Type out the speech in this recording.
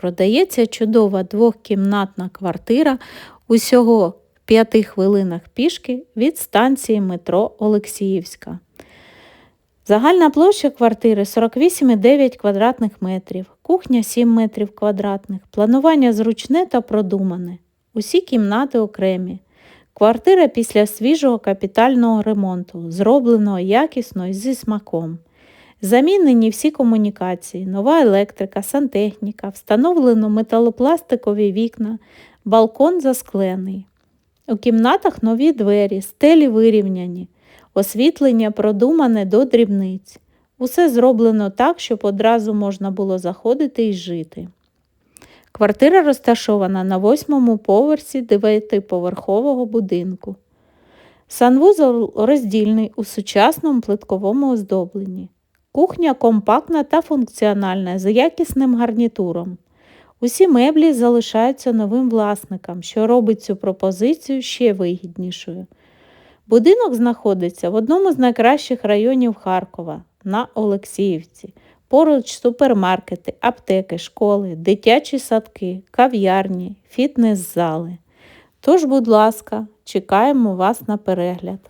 Продається чудова двохкімнатна квартира усього в п'яти хвилинах пішки від станції метро Олексіївська. Загальна площа квартири 48,9 квадратних метрів, кухня 7 метрів квадратних, планування зручне та продумане. Усі кімнати окремі. Квартира після свіжого капітального ремонту, зробленого якісно і зі смаком. Замінені всі комунікації, нова електрика, сантехніка, встановлено металопластикові вікна, балкон засклений. У кімнатах нові двері, стелі вирівняні, освітлення продумане до дрібниць. Усе зроблено так, щоб одразу можна було заходити і жити. Квартира розташована на восьмому поверсі дев'ятиповерхового будинку. Санвузол роздільний у сучасному плитковому оздобленні. Кухня компактна та функціональна з якісним гарнітуром. Усі меблі залишаються новим власникам, що робить цю пропозицію ще вигіднішою. Будинок знаходиться в одному з найкращих районів Харкова на Олексіївці. Поруч супермаркети, аптеки, школи, дитячі садки, кав'ярні, фітнес-зали. Тож, будь ласка, чекаємо вас на перегляд.